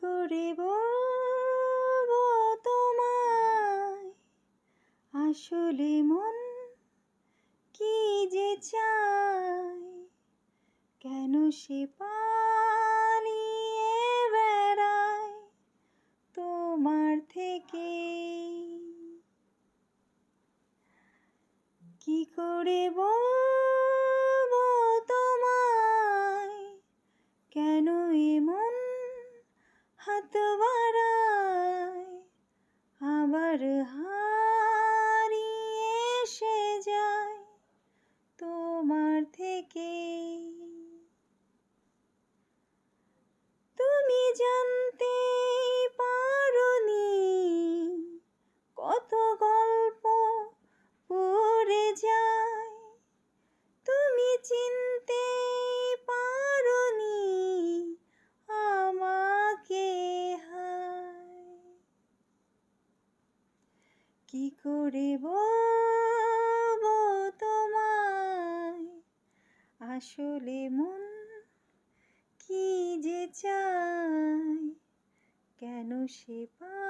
করে বলব তোমায়? আসলে মন কি যে চায়? কেন সে পালিয়ে বেড়ায় তোমার থেকে? কি করে বলব হাত বাড়ায়, আবার হারিয়ে এসে যায় তোমার থেকে। তুমি জানতে পারোনি কত গল্প পড়ে যায়। তুমি চিনতে কি করে বলব তোমায়? আসলে মন কি যে চায়? কেন সে পা